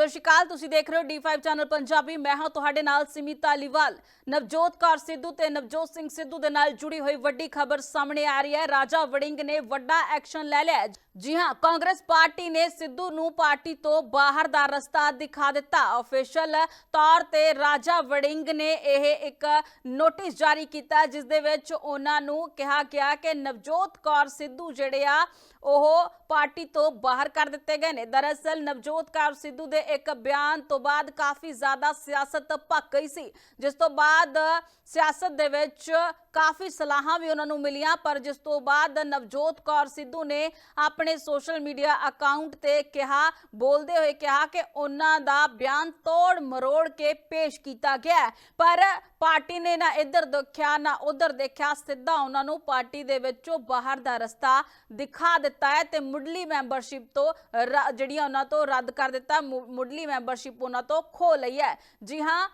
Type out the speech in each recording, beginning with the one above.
ਸਤਿ ਸ਼੍ਰੀ ਅਕਾਲ, ਤੁਸੀਂ ਦੇਖ ਰਹੇ ਹੋ D5 ਚੈਨਲ ਪੰਜਾਬੀ। ਮੈਂ ਹਾਂ ਤੁਹਾਡੇ ਨਾਲ ਸਿਮੀ ਧਾਲੀਵਾਲ ਨਵਜੋਤ ਕੌਰ ਸਿੱਧੂ ਤੇ ਨਵਜੋਤ ਸਿੰਘ ਸਿੱਧੂ ਦੇ ਨਾਲ ਜੁੜੀ ਹੋਈ ਵੱਡੀ ਖਬਰ ਸਾਹਮਣੇ ਆ ਰਹੀ ਹੈ। ਰਾਜਾ ਵੜਿੰਗ ਨੇ ਵੱਡਾ ਐਕਸ਼ਨ ਲੈ ਲਿਆ ਜੀ ਹਾਂ, ਕਾਂਗਰਸ ਪਾਰਟੀ ਨੇ ਸਿੱਧੂ ਨੂੰ ਪਾਰਟੀ ਤੋਂ ਬਾਹਰ ਦਾ ਰਸਤਾ ਦਿਖਾ ਦਿੱਤਾ। ਅਫੀਸ਼ੀਅਲ ਤੌਰ ਤੇ ਰਾਜਾ ਵੜਿੰਗ ਨੇ ਇਹ ਇੱਕ ਨੋਟਿਸ ਜਾਰੀ ਕੀਤਾ, ਜਿਸ ਦੇ ਵਿੱਚ ਉਹਨਾਂ ਨੂੰ ਕਿਹਾ ਗਿਆ ਕਿ ਨਵਜੋਤ ਕੌਰ ਸਿੱਧੂ ਜਿਹੜੇ ਆ, ਉਹ ਪਾਰਟੀ ਤੋਂ ਬਾਹਰ ਕਰ ਦਿੱਤੇ ਗਏ ਨੇ। ਦਰਅਸਲ ਨਵਜੋਤ ਕੌਰ ਸਿੱਧੂ ਦੇ ਇੱਕ ਬਿਆਨ ਤੋਂ ਬਾਅਦ ਕਾਫੀ ਜ਼ਿਆਦਾ ਸਿਆਸਤ ਭੱਕ ਗਈ ਸੀ, ਜਿਸ ਤੋਂ ਬਾਅਦ ਸਿਆਸਤ ਦੇ ਵਿੱਚ ਕਾਫੀ ਸਲਾਹਾਂ ਵੀ ਉਹਨਾਂ ਨੂੰ ਮਿਲੀਆਂ, ਪਰ ਜਿਸ ਤੋਂ ਬਾਅਦ ਨਵਜੋਤ ਕੌਰ ਸਿੱਧੂ ਨੇ ਆਪ ਆਪਣੇ ਸੋਸ਼ਲ ਮੀਡੀਆ ਅਕਾਊਂਟ ਤੇ ਕਿਹਾ, ਬੋਲਦੇ ਹੋਏ ਕਿਹਾ ਕਿ ਉਹਨਾਂ ਦਾ ਬਿਆਨ ਤੋੜ ਮਰੋੜ ਕੇ ਪੇਸ਼ ਕੀਤਾ ਗਿਆ ਪਰ ਪਾਰਟੀ ਨੇ ਨਾ ਇੱਧਰ ਦੇਖਿਆ, ਨਾ ਉੱਧਰ ਦੇਖਿਆ, ਸਿੱਧਾ ਉਹਨਾਂ ਨੂੰ ਪਾਰਟੀ ਦੇ ਵਿੱਚੋਂ ਬਾਹਰ ਦਾ ਰਸਤਾ ਦਿਖਾ ਦਿੱਤਾ ਹੈ ਤੇ ਮੁੱਢਲੀ ਮੈਂਬਰਸ਼ਿਪ ਤੋਂ ਰ- ਜਿਹੜੀਆਂ ਉਹਨਾਂ ਤੋਂ ਰੱਦ ਕਰ ਦਿੱਤਾ ਮੁੱਢਲੀ ਮੈਂਬਰਸ਼ਿਪ ਉਹਨਾਂ ਤੋਂ ਖੋ ਲਈ ਹੈ। ਜੀ ਹਾਂ,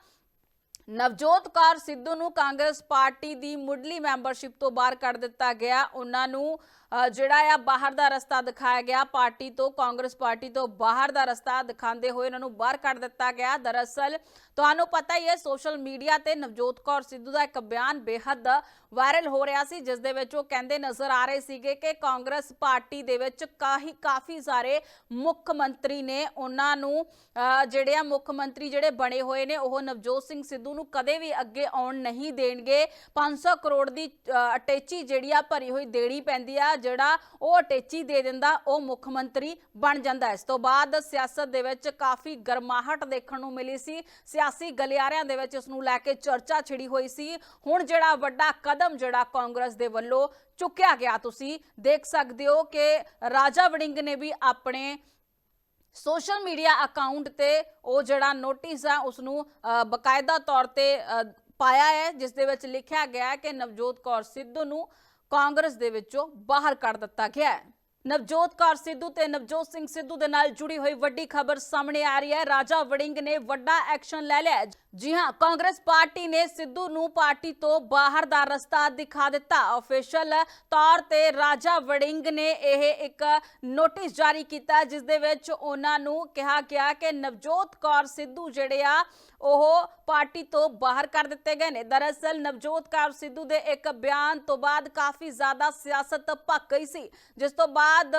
ਨਵਜੋਤ ਕੌਰ ਸਿੱਧੂ ਨੂੰ ਕਾਂਗਰਸ ਪਾਰਟੀ ਦੀ ਮੁੱਢਲੀ ਮੈਂਬਰਸ਼ਿਪ ਤੋਂ ਬਾਹਰ ਕੱਢ ਦਿੱਤਾ ਗਿਆ। ਉਹਨਾਂ ਨੂੰ ਜਿਹੜਾ ਆ, ਬਾਹਰ ਦਾ ਰਸਤਾ ਦਿਖਾਇਆ ਗਿਆ। ਪਾਰਟੀ ਤੋਂ, ਕਾਂਗਰਸ ਪਾਰਟੀ ਤੋਂ ਬਾਹਰ ਦਾ ਰਸਤਾ ਦਿਖਾਉਂਦੇ ਹੋਏ ਉਹਨਾਂ ਨੂੰ ਬਾਹਰ ਕੱਢ ਦਿੱਤਾ ਗਿਆ। ਦਰਅਸਲ, ਤੁਹਾਨੂੰ ਪਤਾ ਹੀ ਹੈ, ਸੋਸ਼ਲ ਮੀਡੀਆ ਤੇ ਨਵਜੋਤ ਕੌਰ ਸਿੱਧੂ ਦਾ ਇੱਕ ਬਿਆਨ ਬੇਹੱਦ ਵਾਇਰਲ ਹੋ ਰਿਹਾ ਸੀ, ਜਿਸ ਦੇ ਵਿੱਚ ਉਹ ਕਹਿੰਦੇ ਨਜ਼ਰ ਆ ਰਹੇ ਸੀਗੇ ਕਿ ਕਾਂਗਰਸ ਪਾਰਟੀ ਦੇ ਵਿੱਚ ਕਾਹੀ, ਕਾਫੀ ਸਾਰੇ ਮੁੱਖ ਮੰਤਰੀ ਨੇ ਉਹਨਾਂ ਨੂੰ ਜਿਹੜੇ ਆ, ਮੁੱਖ ਮੰਤਰੀ ਜਿਹੜੇ ਬਣੇ ਹੋਏ ਨੇ, ਉਹ ਨਵਜੋਤ ਸਿੰਘ ਸਿੱਧੂ ਨੂੰ ਕਦੇ ਵੀ ਅੱਗੇ ਆਉਣ ਨਹੀਂ ਦੇਣਗੇ। 500 ਕਰੋੜ ਦੀ ਅਟੈਚੀ ਜਿਹੜੀ ਆ, ਭਰੀ ਹੋਈ ਦੇਣੀ ਪੈਂਦੀ ਆ ਜਿਹੜਾ ਉਹ ਅਟੇਚੀ ਦੇ ਦਿੰਦਾ ਉਹ ਮੁੱਖ ਮੰਤਰੀ ਬਣ ਜਾਂਦਾ। ਇਸ ਤੋਂ ਬਾਅਦ ਸਿਆਸਤ ਦੇ ਵਿੱਚ ਕਾਫੀ ਗਰਮਾਹਟ ਦੇਖਣ ਨੂੰ ਮਿਲੀ ਸੀ। ਸਿਆਸੀ ਗਲਿਆਰਿਆਂ ਦੇ ਵਿੱਚ ਇਸ ਨੂੰ ਲੈ ਕੇ ਚਰਚਾ ਛਿੜੀ ਹੋਈ ਸੀ। ਹੁਣ ਜਿਹੜਾ ਵੱਡਾ ਕਦਮ ਜਿਹੜਾ ਕਾਂਗਰਸ ਦੇ ਵੱਲੋਂ ਚੁੱਕਿਆ ਗਿਆ ਤੁਸੀਂ ਦੇਖ ਸਕਦੇ ਹੋ ਕਿ ਰਾਜਾ ਵੜਿੰਗ ਨੇ ਵੀ ਆਪਣੇ ਸੋਸ਼ਲ ਮੀਡੀਆ ਅਕਾਊਂਟ ਤੇ ਉਹ ਜਿਹੜਾ ਨੋਟਿਸ ਆ ਉਸ ਨੂੰ ਅ, ਬਕਾਇਦਾ ਤੌਰ ਤੇ ਪਾਇਆ ਹੈ ਜਿਸ ਦੇ ਵਿੱਚ ਲਿਖਿਆ ਗਿਆ ਹੈ ਕਿ ਨਵਜੋਤ ਕੌਰ ਸਿੱਧੂ ਨੂੰ ਕਾਂਗਰਸ ਦੇ ਵਿੱਚੋਂ ਬਾਹਰ ਕੱਢ ਦਿੱਤਾ ਗਿਆ ਹੈ। ਨਵਜੋਤ ਕੌਰ ਸਿੱਧੂ ਤੇ ਨਵਜੋਤ ਸਿੰਘ ਸਿੱਧੂ ਦੇ ਨਾਲ ਜੁੜੀ ਹੋਈ ਵੱਡੀ ਖਬਰ ਸਾਹਮਣੇ ਆ ਰਹੀ ਹੈ। ਰਾਜਾ ਵੜਿੰਗ ਨੇ ਵੱਡਾ ਐਕਸ਼ਨ ਲੈ ਲਿਆ ਜੀ ਹਾਂ, ਕਾਂਗਰਸ ਪਾਰਟੀ ਨੇ ਸਿੱਧੂ ਨੂੰ ਪਾਰਟੀ ਤੋਂ ਬਾਹਰ ਦਾ ਰਸਤਾ ਦਿਖਾ ਦਿੱਤਾ। ਅਫੀਸ਼ੀਅਲ ਤੌਰ ਤੇ ਰਾਜਾ ਵੜਿੰਗ ਨੇ ਇਹ ਇੱਕ ਨੋਟਿਸ ਜਾਰੀ ਕੀਤਾ, ਜਿਸ ਦੇ ਵਿੱਚ ਉਹਨਾਂ ਨੂੰ ਕਿਹਾ ਗਿਆ ਕਿ ਨਵਜੋਤ ਕੌਰ ਸਿੱਧੂ ਜਿਹੜੇ ਆ ਉਹ ਪਾਰਟੀ ਤੋਂ ਬਾਹਰ ਕਰ ਦਿੱਤੇ ਗਏ ਨੇ। ਦਰਅਸਲ ਨਵਜੋਤ ਕੌਰ ਸਿੱਧੂ ਦੇ ਇੱਕ ਬਿਆਨ ਤੋਂ ਬਾਅਦ ਕਾਫੀ ਜ਼ਿਆਦਾ ਸਿਆਸਤ ਭੱਕ ਗਈ ਸੀ। ਜਿਸ ਤੋਂ ਬਾਅਦ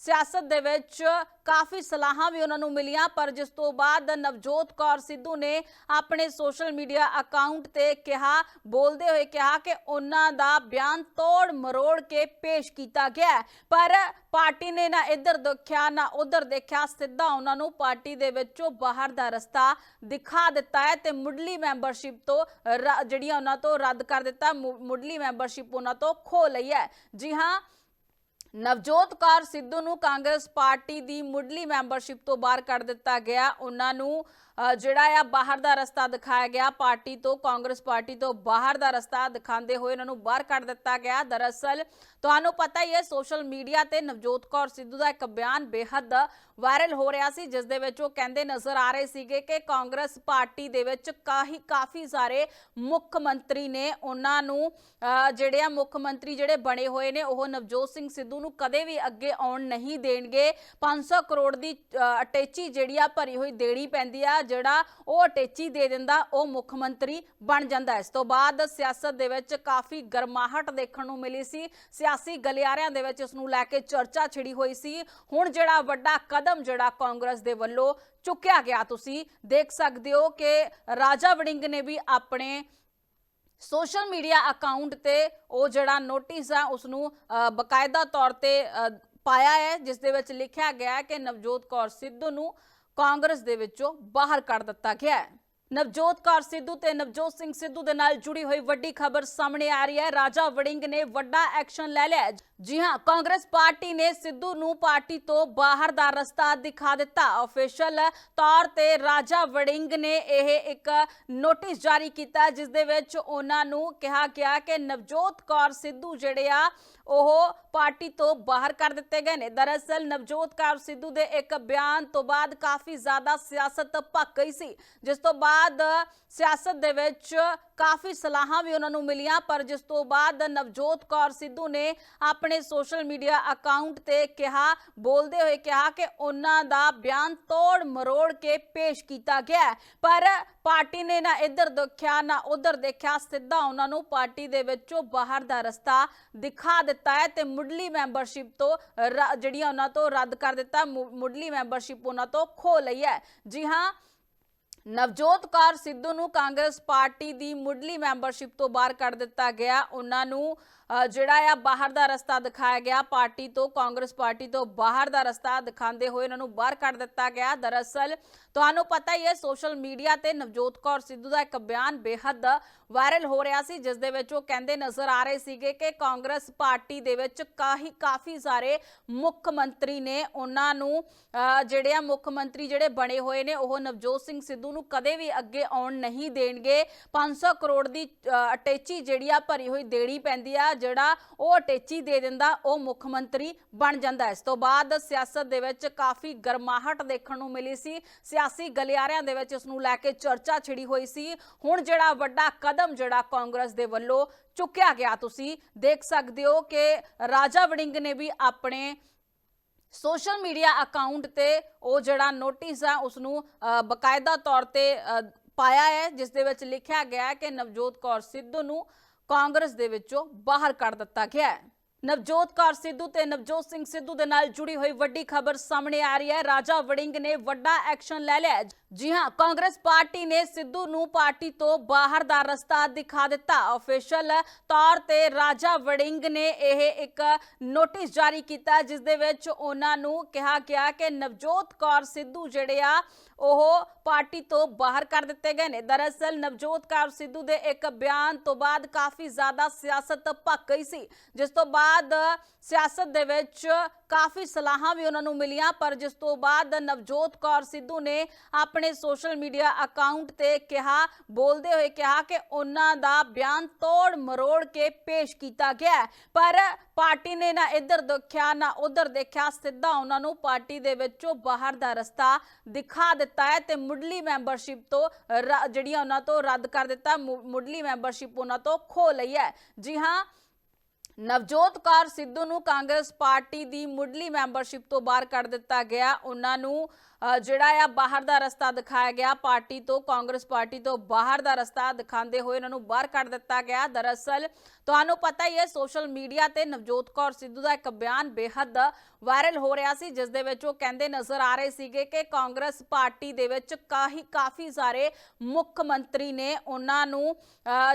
ਸਿਆਸਤ ਦੇ ਵਿੱਚ ਕਾਫੀ ਸਲਾਹਾਂ ਵੀ ਉਹਨਾਂ ਨੂੰ ਮਿਲੀਆਂ, ਪਰ ਜਿਸ ਤੋਂ ਬਾਅਦ ਨਵਜੋਤ ਕੌਰ ਸਿੱਧੂ ਨੇ ਆਪਣੇ ਸੋਸ਼ਲ ਮੀਡੀਆ ਅਕਾਊਂਟ ਤੇ ਕਿਹਾ, ਬੋਲਦੇ ਹੋਏ ਕਿਹਾ ਕਿ ਉਹਨਾਂ ਦਾ ਬਿਆਨ ਤੋੜ ਮਰੋੜ ਕੇ ਪੇਸ਼ ਕੀਤਾ ਗਿਆ ਪਰ ਪਾਰਟੀ ਨੇ ਨਾ ਇੱਧਰ ਦੇਖਿਆ, ਨਾ ਉੱਧਰ ਦੇਖਿਆ, ਸਿੱਧਾ ਉਹਨਾਂ ਨੂੰ ਪਾਰਟੀ ਦੇ ਵਿੱਚੋਂ ਬਾਹਰ ਦਾ ਰਸਤਾ ਦਿਖਾ ਦਿੱਤਾ ਹੈ ਤੇ ਮੁੱਢਲੀ ਮੈਂਬਰਸ਼ਿਪ ਤੋਂ ਰ- ਜਿਹੜੀਆਂ ਉਹਨਾਂ ਤੋਂ ਰੱਦ ਕਰ ਦਿੱਤਾ ਮੁੱਢਲੀ ਮੈਂਬਰਸ਼ਿਪ ਉਹਨਾਂ ਤੋਂ ਖੋ ਲਈ ਹੈ। ਜੀ ਹਾਂ, ਨਵਜੋਤ ਕੌਰ ਸਿੱਧੂ ਨੂੰ ਕਾਂਗਰਸ ਪਾਰਟੀ ਦੀ ਮੁੱਢਲੀ ਮੈਂਬਰਸ਼ਿਪ ਤੋਂ ਬਾਹਰ ਕੱਢ ਦਿੱਤਾ ਗਿਆ। ਉਹਨਾਂ ਨੂੰ ਜਿਹੜਾ ਆ, ਬਾਹਰ ਦਾ ਰਸਤਾ ਦਿਖਾਇਆ ਗਿਆ। ਪਾਰਟੀ ਤੋਂ, ਕਾਂਗਰਸ ਪਾਰਟੀ ਤੋਂ ਬਾਹਰ ਦਾ ਰਸਤਾ ਦਿਖਾਉਂਦੇ ਹੋਏ ਉਹਨਾਂ ਨੂੰ ਬਾਹਰ ਕੱਢ ਦਿੱਤਾ ਗਿਆ। ਦਰਅਸਲ, ਤੁਹਾਨੂੰ ਪਤਾ ਹੀ ਹੈ, ਸੋਸ਼ਲ ਮੀਡੀਆ ਤੇ ਨਵਜੋਤ ਕੌਰ ਸਿੱਧੂ ਦਾ ਇੱਕ ਬਿਆਨ ਬੇਹੱਦ ਵਾਇਰਲ ਹੋ ਰਿਹਾ ਸੀ, ਜਿਸ ਦੇ ਵਿੱਚ ਉਹ ਕਹਿੰਦੇ ਨਜ਼ਰ ਆ ਰਹੇ ਸੀਗੇ ਕਿ ਕਾਂਗਰਸ ਪਾਰਟੀ ਦੇ ਵਿੱਚ ਕਾਹੀ, ਕਾਫੀ ਸਾਰੇ ਮੁੱਖ ਮੰਤਰੀ ਨੇ ਉਹਨਾਂ ਨੂੰ ਜਿਹੜੇ ਆ, ਮੁੱਖ ਮੰਤਰੀ ਜਿਹੜੇ ਬਣੇ ਹੋਏ ਨੇ, ਉਹ ਨਵਜੋਤ ਸਿੰਘ ਸਿੱਧੂ ਨੂੰ ਕਦੇ ਵੀ ਅੱਗੇ ਆਉਣ ਨਹੀਂ ਦੇਣਗੇ। 500 ਕਰੋੜ ਦੀ ਅਟੈਚੀ ਜਿਹੜੀ ਆ, ਭਰੀ ਹੋਈ ਦੇਣੀ ਪੈਂਦੀ ਆ ਜਿਹੜਾ ਉਹ ਅਟੇਚੀ ਦੇ ਦਿੰਦਾ ਉਹ ਮੁੱਖ ਮੰਤਰੀ ਬਣ ਜਾਂਦਾ। ਇਸ ਤੋਂ ਬਾਅਦ ਸਿਆਸਤ ਦੇ ਵਿੱਚ ਕਾਫੀ ਗਰਮਾਹਟ ਦੇਖਣ ਨੂੰ ਮਿਲੀ ਸੀ। ਸਿਆਸੀ ਗਲਿਆਰਿਆਂ ਦੇ ਵਿੱਚ ਇਸ ਨੂੰ ਲੈ ਕੇ ਚਰਚਾ ਛਿੜੀ ਹੋਈ ਸੀ। ਹੁਣ ਜਿਹੜਾ ਵੱਡਾ ਕਦਮ ਜਿਹੜਾ ਕਾਂਗਰਸ ਦੇ ਵੱਲੋਂ ਚੁੱਕਿਆ ਗਿਆ ਤੁਸੀਂ ਦੇਖ ਸਕਦੇ ਹੋ ਕਿ ਰਾਜਾ ਵੜਿੰਗ ਨੇ ਵੀ ਆਪਣੇ ਸੋਸ਼ਲ ਮੀਡੀਆ ਅਕਾਊਂਟ ਤੇ ਉਹ ਜਿਹੜਾ ਨੋਟਿਸ ਆ ਉਸ ਨੂੰ ਅ, ਬਕਾਇਦਾ ਤੌਰ ਤੇ ਅ, ਪਾਇਆ ਹੈ ਜਿਸ ਦੇ ਵਿੱਚ ਲਿਖਿਆ ਗਿਆ ਹੈ ਕਿ ਨਵਜੋਤ ਕੌਰ ਸਿੱਧੂ ਨੂੰ ਕਾਂਗਰਸ ਦੇ ਵਿੱਚੋਂ ਬਾਹਰ ਕੱਢ ਦਿੱਤਾ ਗਿਆ ਹੈ। ਨਵਜੋਤ ਕੌਰ ਸਿੱਧੂ ਤੇ ਨਵਜੋਤ ਸਿੰਘ ਸਿੱਧੂ ਦੇ ਨਾਲ ਜੁੜੀ ਹੋਈ ਵੱਡੀ ਖਬਰ ਸਾਹਮਣੇ ਆ ਰਹੀ ਹੈ। ਰਾਜਾ ਵੜਿੰਗ ਨੇ ਵੱਡਾ ਐਕਸ਼ਨ ਲੈ ਲਿਆ ਜੀ ਹਾਂ, ਕਾਂਗਰਸ ਪਾਰਟੀ ਨੇ ਸਿੱਧੂ ਨੂੰ ਪਾਰਟੀ ਤੋਂ ਬਾਹਰ ਦਾ ਰਸਤਾ ਦਿਖਾ ਦਿੱਤਾ। ਅਫੀਸ਼ੀਅਲ ਤੌਰ ਤੇ ਰਾਜਾ ਵੜਿੰਗ ਨੇ ਇਹ ਇੱਕ ਨੋਟਿਸ ਜਾਰੀ ਕੀਤਾ, ਜਿਸ ਦੇ ਵਿੱਚ ਉਹਨਾਂ ਨੂੰ ਕਿਹਾ ਗਿਆ ਕਿ ਨਵਜੋਤ ਕੌਰ ਸਿੱਧੂ ਜਿਹੜੇ ਆ, ਉਹ ਪਾਰਟੀ ਤੋਂ ਬਾਹਰ ਕਰ ਦਿੱਤੇ ਗਏ ਨੇ। ਦਰਅਸਲ, ਨਵਜੋਤ ਕੌਰ ਸਿੱਧੂ ਦੇ ਇੱਕ ਬਿਆਨ ਤੋਂ ਬਾਅਦ ਕਾਫੀ ਜ਼ਿਆਦਾ ਸਿਆਸਤ ਭੱਕ ਗਈ ਸੀ, ਜਿਸ ਤੋਂ ਬਾਅਦ ਸਿਆਸਤ ਦੇ ਵਿੱਚ ਕਾਫੀ ਸਲਾਹਾਂ ਵੀ ਉਹਨਾਂ ਨੂੰ ਮਿਲੀਆਂ, ਪਰ ਜਿਸ ਤੋਂ ਬਾਅਦ ਨਵਜੋਤ ਕੌਰ ਸਿੱਧੂ ਨੇ ਆਪਣੇ ਸੋਸ਼ਲ ਮੀਡੀਆ ਅਕਾਊਂਟ ਤੇ ਕਿਹਾ, ਬੋਲਦੇ ਹੋਏ ਕਿਹਾ ਕਿ ਉਹਨਾਂ ਦਾ ਬਿਆਨ ਤੋੜ ਮਰੋੜ ਕੇ ਪੇਸ਼ ਕੀਤਾ ਗਿਆ ਪਰ ਪਾਰਟੀ ਨੇ ਨਾ ਇੱਧਰ ਦੇਖਿਆ, ਨਾ ਉੱਧਰ ਦੇਖਿਆ, ਸਿੱਧਾ ਉਹਨਾਂ ਨੂੰ ਪਾਰਟੀ ਦੇ ਵਿੱਚੋਂ ਬਾਹਰ ਦਾ ਰਸਤਾ ਦਿਖਾ ਦਿੱਤਾ ਹੈ ਤੇ ਮੁੱਢਲੀ ਮੈਂਬਰਸ਼ਿਪ ਤੋਂ ਰ- ਜਿਹੜੀਆਂ ਉਹਨਾਂ ਤੋਂ ਰੱਦ ਕਰ ਦਿੱਤਾ, ਮੁ- ਮੁੱਢਲੀ ਮੈਂਬਰਸ਼ਿਪ ਉਹਨਾਂ ਤੋਂ ਖੋ ਲਈ ਹੈ। ਜੀ ਹਾਂ ਨਵਜੋਤ ਕੌਰ ਸਿੱਧੂ ਨੂੰ ਕਾਂਗਰਸ ਪਾਰਟੀ ਦੀ ਮੁੱਢਲੀ ਮੈਂਬਰਸ਼ਿਪ ਤੋਂ ਬਾਹਰ ਕੱਢ ਦਿੱਤਾ ਗਿਆ। ਉਹਨਾਂ ਨੂੰ ਜਿਹੜਾ ਆ ਬਾਹਰ ਦਾ ਰਸਤਾ ਦਿਖਾਇਆ ਗਿਆ। ਪਾਰਟੀ ਤੋਂ, ਕਾਂਗਰਸ ਪਾਰਟੀ ਤੋਂ ਬਾਹਰ ਦਾ ਰਸਤਾ ਦਿਖਾਉਂਦੇ ਹੋਏ ਉਹਨਾਂ ਨੂੰ ਬਾਹਰ ਕੱਢ ਦਿੱਤਾ ਗਿਆ। ਦਰਅਸਲ ਤੁਹਾਨੂੰ ਪਤਾ ਹੀ ਹੈ, ਸੋਸ਼ਲ ਮੀਡੀਆ ਤੇ ਨਵਜੋਤ ਕੌਰ ਸਿੱਧੂ ਦਾ ਇੱਕ ਬਿਆਨ ਬੇਹੱਦ ਵਾਇਰਲ ਹੋ ਰਿਹਾ ਸੀ, ਜਿਸ ਦੇ ਵਿੱਚ ਉਹ ਕਹਿੰਦੇ ਨਜ਼ਰ ਆ ਰਹੇ ਸੀਗੇ ਕਿ ਕਾਂਗਰਸ ਪਾਰਟੀ ਦੇ ਵਿੱਚ ਕਾਹੀ, ਕਾਫੀ ਸਾਰੇ ਮੁੱਖ ਮੰਤਰੀ ਨੇ ਉਹਨਾਂ ਨੂੰ ਜਿਹੜੇ ਆ ਮੁੱਖ ਮੰਤਰੀ ਜਿਹੜੇ ਬਣੇ ਹੋਏ ਨੇ, ਉਹ ਨਵਜੋਤ ਸਿੰਘ ਸਿੱਧੂ ਨੂੰ ਕਦੇ ਵੀ ਅੱਗੇ ਆਉਣ ਨਹੀਂ ਦੇਣਗੇ। 500 ਕਰੋੜ ਦੀ ਅਟੈਚੀ ਜਿਹੜੀ ਆ ਭਰੀ ਹੋਈ ਦੇਣੀ ਪੈਂਦੀ ਆ ਜਿਹੜਾ ਉਹ ਅਟੈਚੀ ਦੇ ਦਿੰਦਾ ਉਹ ਮੁੱਖ ਮੰਤਰੀ ਬਣ ਜਾਂਦਾ ਇਸ ਤੋਂ ਬਾਅਦ ਸਿਆਸਤ ਦੇ ਵਿੱਚ ਕਾਫੀ ਗਰਮਾਹਟ ਦੇਖਣ ਨੂੰ ਮਿਲੀ ਸੀ। ਸਿਆਸੀ ਗਲਿਆਰਿਆਂ ਦੇ ਵਿੱਚ ਇਸ ਨੂੰ ਲੈ ਕੇ ਚਰਚਾ ਛਿੜੀ ਹੋਈ ਸੀ। ਹੁਣ ਜਿਹੜਾ ਵੱਡਾ ਕਦਮ ਜਿਹੜਾ ਕਾਂਗਰਸ ਦੇ ਵੱਲੋਂ ਚੁੱਕਿਆ ਗਿਆ ਤੁਸੀਂ ਦੇਖ ਸਕਦੇ ਹੋ ਕਿ ਰਾਜਾ ਵੜਿੰਗ ਨੇ ਵੀ ਆਪਣੇ ਸੋਸ਼ਲ ਮੀਡੀਆ ਅਕਾਊਂਟ ਤੇ ਉਹ ਜਿਹੜਾ ਨੋਟਿਸ ਆ ਉਸ ਨੂੰ ਅ, ਬਕਾਇਦਾ ਤੌਰ ਤੇ ਪਾਇਆ ਹੈ ਜਿਸ ਦੇ ਵਿੱਚ ਲਿਖਿਆ ਗਿਆ ਹੈ ਕਿ ਨਵਜੋਤ ਕੌਰ ਸਿੱਧੂ ਨੂੰ ਕਾਂਗਰਸ ਦੇ ਵਿੱਚੋਂ ਬਾਹਰ ਕੱਢ ਦਿੱਤਾ ਗਿਆ ਹੈ। ਨਵਜੋਤ ਕੌਰ ਸਿੱਧੂ ਤੇ ਨਵਜੋਤ ਸਿੰਘ ਸਿੱਧੂ ਦੇ ਨਾਲ ਜੁੜੀ ਹੋਈ ਵੱਡੀ ਖਬਰ ਸਾਹਮਣੇ ਆ ਰਹੀ ਹੈ। ਰਾਜਾ ਵੜਿੰਗ ਨੇ ਵੱਡਾ ਐਕਸ਼ਨ ਲੈ ਲਿਆ ਜੀ ਹਾਂ, ਕਾਂਗਰਸ ਪਾਰਟੀ ਨੇ ਸਿੱਧੂ ਨੂੰ ਪਾਰਟੀ ਤੋਂ ਬਾਹਰ ਦਾ ਰਸਤਾ ਦਿਖਾ ਦਿੱਤਾ। ਅਫੀਸ਼ੀਅਲ ਤੌਰ ਤੇ ਰਾਜਾ ਵੜਿੰਗ ਨੇ ਇਹ ਇੱਕ ਨੋਟਿਸ ਜਾਰੀ ਕੀਤਾ, ਜਿਸ ਦੇ ਵਿੱਚ ਉਹਨਾਂ ਨੂੰ ਕਿਹਾ ਗਿਆ ਕਿ ਨਵਜੋਤ ਕੌਰ ਸਿੱਧੂ ਜਿਹੜੇ ਆ ਉਹ ਪਾਰਟੀ ਤੋਂ ਬਾਹਰ ਕਰ ਦਿੱਤੇ ਗਏ ਨੇ। ਦਰਅਸਲ ਨਵਜੋਤ ਕੌਰ ਸਿੱਧੂ ਦੇ ਇੱਕ ਬਿਆਨ ਤੋਂ ਬਾਅਦ ਕਾਫੀ ਜ਼ਿਆਦਾ ਸਿਆਸਤ ਭੱਕ ਗਈ ਸੀ। ਜਿਸ ਤੋਂ ਬਾਅਦ ਸਿਆਸਤ ਦੇ ਵਿੱਚ ਕਾਫੀ ਸਲਾਹਾਂ ਵੀ ਉਹਨਾਂ ਨੂੰ ਮਿਲੀਆਂ, ਪਰ ਜਿਸ ਤੋਂ ਬਾਅਦ ਨਵਜੋਤ ਕੌਰ ਸਿੱਧੂ ਨੇ ਆਪਣੇ ਸੋਸ਼ਲ ਮੀਡੀਆ ਅਕਾਊਂਟ ਤੇ ਕਿਹਾ, ਬੋਲਦੇ ਹੋਏ ਕਿਹਾ ਕਿ ਉਹਨਾਂ ਦਾ ਬਿਆਨ ਤੋੜ ਮਰੋੜ ਕੇ ਪੇਸ਼ ਕੀਤਾ ਗਿਆ ਪਰ ਪਾਰਟੀ ਨੇ ਨਾ ਇੱਧਰ ਦੇਖਿਆ, ਨਾ ਉੱਧਰ ਦੇਖਿਆ, ਸਿੱਧਾ ਉਹਨਾਂ ਨੂੰ ਪਾਰਟੀ ਦੇ ਵਿੱਚੋਂ ਬਾਹਰ ਦਾ ਰਸਤਾ ਦਿਖਾ ਦਿੱਤਾ ਹੈ ਤੇ ਮੁੱਢਲੀ ਮੈਂਬਰਸ਼ਿਪ ਤੋਂ ਰ- ਜਿਹੜੀਆਂ ਉਹਨਾਂ ਤੋਂ ਰੱਦ ਕਰ ਦਿੱਤਾ ਮੁੱਢਲੀ ਮੈਂਬਰਸ਼ਿਪ ਉਹਨਾਂ ਤੋਂ ਖੋ ਲਈ ਹੈ। ਜੀ ਹਾਂ, ਨਵਜੋਤ ਕੌਰ ਸਿੱਧੂ ਨੂੰ ਕਾਂਗਰਸ ਪਾਰਟੀ ਦੀ ਮੁੱਢਲੀ ਮੈਂਬਰਸ਼ਿਪ ਤੋਂ ਬਾਹਰ ਕੱਢ ਦਿੱਤਾ ਗਿਆ। ਉਹਨਾਂ ਨੂੰ ਜਿਹੜਾ ਆ ਬਾਹਰ ਦਾ ਰਸਤਾ ਦਿਖਾਇਆ ਗਿਆ। ਪਾਰਟੀ ਤੋਂ, ਕਾਂਗਰਸ ਪਾਰਟੀ ਤੋਂ ਬਾਹਰ ਦਾ ਰਸਤਾ ਦਿਖਾਉਂਦੇ ਹੋਏ ਉਹਨਾਂ ਨੂੰ ਬਾਹਰ ਕੱਢ ਦਿੱਤਾ ਗਿਆ। ਦਰਅਸਲ ਤੁਹਾਨੂੰ ਪਤਾ ਹੀ ਹੈ, ਸੋਸ਼ਲ ਮੀਡੀਆ ਤੇ ਨਵਜੋਤ ਕੌਰ ਸਿੱਧੂ ਦਾ ਇੱਕ ਬਿਆਨ ਬੇਹੱਦ ਵਾਇਰਲ ਹੋ ਰਿਹਾ ਸੀ, ਜਿਸ ਦੇ ਵਿੱਚ ਉਹ ਕਹਿੰਦੇ ਨਜ਼ਰ ਆ ਰਹੇ ਸੀਗੇ ਕਿ ਕਾਂਗਰਸ ਪਾਰਟੀ ਦੇ ਵਿੱਚ ਕਾਹੀ, ਕਾਫੀ ਸਾਰੇ ਮੁੱਖ ਮੰਤਰੀ ਨੇ ਉਹਨਾਂ ਨੂੰ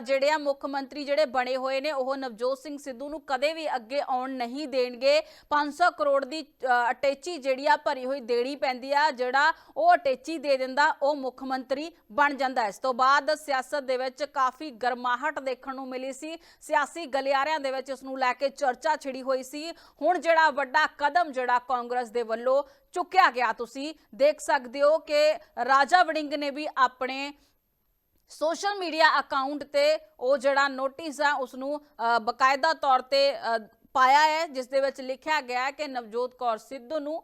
ਜਿਹੜੇ ਆ ਮੁੱਖ ਮੰਤਰੀ ਜਿਹੜੇ ਬਣੇ ਹੋਏ ਨੇ, ਉਹ ਨਵਜੋਤ ਸਿੰਘ ਸਿੱਧੂ ਨੂੰ ਕਦੇ ਵੀ ਅੱਗੇ ਆਉਣ ਨਹੀਂ ਦੇਣਗੇ। 500 ਕਰੋੜ ਦੀ ਅਟੇਚੀ ਜਿਹੜੀ ਆ ਭਰੀ ਹੋਈ ਦੇਣੀ ਪੈਂਦੀ ਆ ਜਿਹੜਾ ਉਹ ਅਟੈਚੀ ਦੇ ਦਿੰਦਾ, ਉਹ ਮੁੱਖ ਮੰਤਰੀ ਬਣ ਜਾਂਦਾ ਇਸ ਤੋਂ ਬਾਅਦ ਸਿਆਸਤ ਦੇ ਵਿੱਚ ਕਾਫੀ ਗਰਮਾਹਟ ਦੇਖਣ ਨੂੰ ਮਿਲੀ ਸੀ। ਸਿਆਸੀ ਗਲਿਆਰਿਆਂ ਦੇ ਵਿੱਚ ਇਸ ਨੂੰ ਲੈ ਕੇ ਚਰਚਾ ਛਿੜੀ ਹੋਈ ਸੀ। ਹੁਣ ਜਿਹੜਾ ਵੱਡਾ ਕਦਮ ਜਿਹੜਾ ਕਾਂਗਰਸ ਦੇ ਵੱਲੋਂ ਚੁੱਕਿਆ ਗਿਆ, ਤੁਸੀਂ ਦੇਖ ਸਕਦੇ ਹੋ ਕਿ ਰਾਜਾ ਵੜਿੰਗ ਨੇ ਵੀ ਆਪਣੇ ਸੋਸ਼ਲ ਮੀਡੀਆ ਅਕਾਊਂਟ ਤੇ ਉਹ ਜਿਹੜਾ ਨੋਟਿਸ ਆ ਉਸ ਨੂੰ ਬਕਾਇਦਾ ਤੌਰ ਤੇ ਪਾਇਆ ਹੈ, ਜਿਸ ਦੇ ਵਿੱਚ ਲਿਖਿਆ ਗਿਆ ਹੈ ਕਿ ਨਵਜੋਤ ਕੌਰ ਸਿੱਧੂ ਨੂੰ